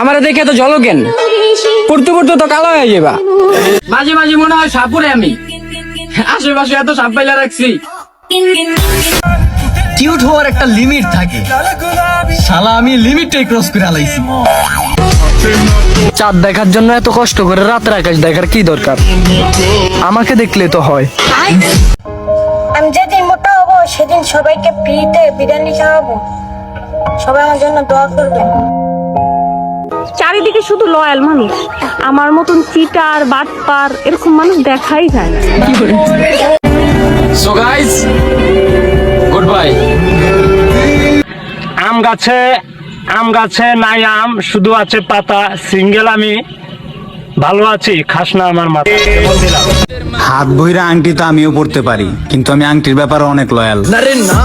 আমার দেখে তো জল কেন? পড়তে পড়তে তো কালো হয়ে যাবা মাঝে মাঝে মনে হয় সাপুরে আমি। আশেপাশে এত সাপ পাইলা রাখছি। কিউট হওয়ার একটা লিমিট থাকে। শালা আমি লিমিটটাই ক্রস করে আলাইছি। চাঁদ দেখার জন্য এত কষ্ট করে রাতের আকাশ দেখার কি দরকার? আমাকে দেখলে তো হয়। আমি যেদিন মোটা হব সেদিন সবাইকে ফ্রিতে বিরিয়ানি খাওয়াবো। সবাই আমার জন্য দোয়া করবেন। চারিদিকে শুধু লয়াল মানুষ। আমার মতন চিটার বাটপার এরকম মানুষ দেখাই যায় না। সো গাইস গুড বাই আম গাছে আম গাছে নাই আম শুধু আছে পাতা সিঙ্গেল আমি। ভালো আছি খাস না আমার মাথা। হাত বহিরা আংটি তো আমিও পড়তে পারি কিন্তু আমি আংটির ব্যাপারে অনেক লয়াল না।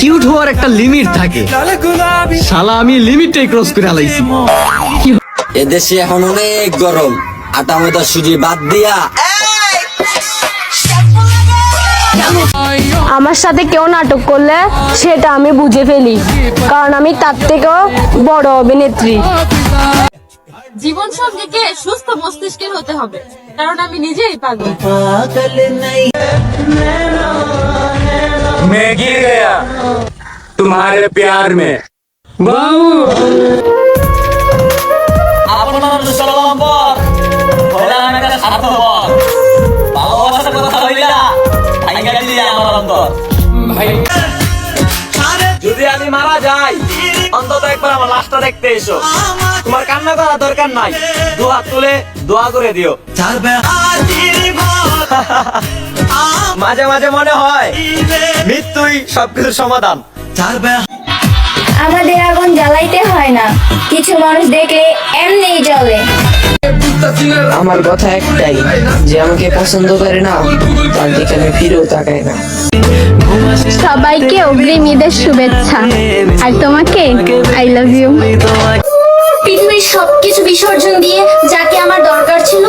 কিউট হওয়ার একটা লিমিট থাকে। শালা আমি লিমিটটাই ক্রস করে আলাইছি। এদেশে এখন অনেক গরম। আটা ময়দা সুজি বাদ দিয়া। আমার সাথে কেউ নাটক করলে সেটা আমি বুঝে ফেলি। কারণ আমি তার থেকেও বড় অভিনেত্রী। জীবন সঙ্গীকে সুস্থ মস্তিষ্কের হতে হবে কারণ আমি নিজেই পাগল। मैं गिर गया तुम्हारे प्यार में যদি আমি মারা যাই অন্তত একবার আমার লাশটা দেখতে এসো তোমার কান্না করার দরকার নাই দোয়া তুলে দোয়া করে দিও মাঝে মাঝে মনে হয় মৃত্যুই সবকিছুর সমাধান। আমাদের আগুন জ্বালাইতে হয় না। কিছু মানুষ দেখলে এমনিই জ্বলে। আমার কথা একটাই যে আমাকে পছন্দ করে না তার দিকে আমি ফিরেও তাকাই না। সবাইকে অগ্রিম ঈদের শুভেচ্ছা। আর তোমাকে আই লাভ ইউ পৃথিবীর সবকিছু বিসর্জন দিয়ে যাকে আমার দরকার ছিল?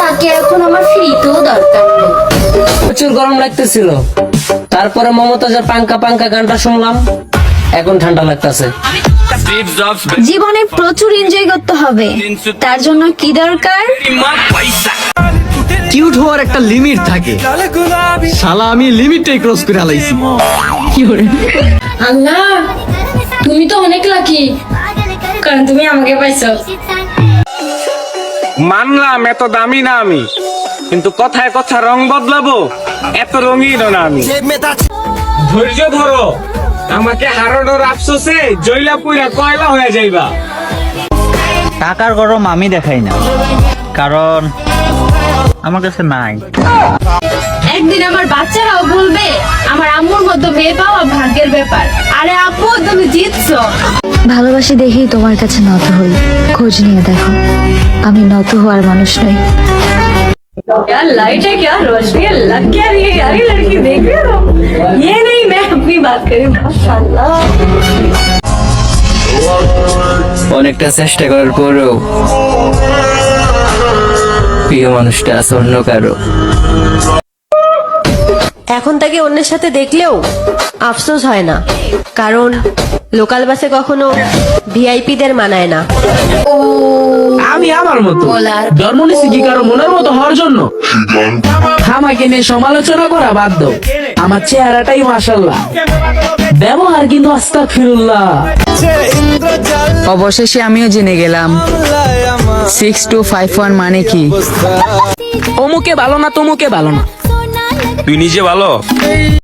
তাকে এখন আমার ফ্রিতেও দরকার নেই। প্রচুর গরম লাগতেছিল। তারপরে মমতাজের পাঙ্কা পাঙ্কা গানটা শুনলাম। এখন ঠান্ডা লাগতেছে। জীবনে প্রচুর এনজয় করতে হবে। তার জন্য কি দরকার? কিউট হওয়ার একটা লিমিট থাকে। শালা আমি লিমিটটাই ক্রস করে আলাইছি। আল্লাহ তুমি তো অনেক লাকি কারণ তুমি আমাকে পাইছো। মানলাম এত দামি না আমি। কিন্তু কথায় কথা রং বদলাবো এত রঙিন না আমি। ধৈর্য ধরো আমাকে হারানোর আফসোসে জৈলা পুরা কয়লা হয়ে যাইবা। টাকার গরম আমি দেখাই না কারণ আমার কাছে নাই। একদিন আমার বাচ্চারাও বলবে আমার আম্মুর মতো মেয়ে পাওয়া ভাগ্যের ব্যাপার। আরে আপু তুমি জিতছো। ভালোবাসি দেখেই তোমার কাছে নত হই খোঁজ নিয়ে দেখো। আমি নত হওয়ার মানুষ নই यार लाइट है क्या रोशनी लग क्या रही है यार ये लड़की देख रहे हो ये नहीं मैं अपनी बात करी माशाल्लाह অনেকটা চেষ্টা করার পরেও প্রিয় মানুষটা আছে অন্য কারো এখন তাকে অন্যের সাথে দেখলেও আফসোস হয় না। কারণ লোকাল বাসে কখনো ভিআইপিদের মানায় না। আমি আমার মতো। জন্ম কি কারও মনের মতো হওয়ার জন্য? আমাকে নিয়ে সমালোচনা করা বাদ দাও। আমার চেহারাটাই মাসাল্লাহ ব্যবহার কিন্তু আস্তাক ফিরুল্লাহ অবশেষে আমিও জেনে গেলাম। সিক্স টু ফাইভ ওয়ান মানে কি? অমুকে ভালো না তমুকে ভালো না। তুই নিজে ভালো?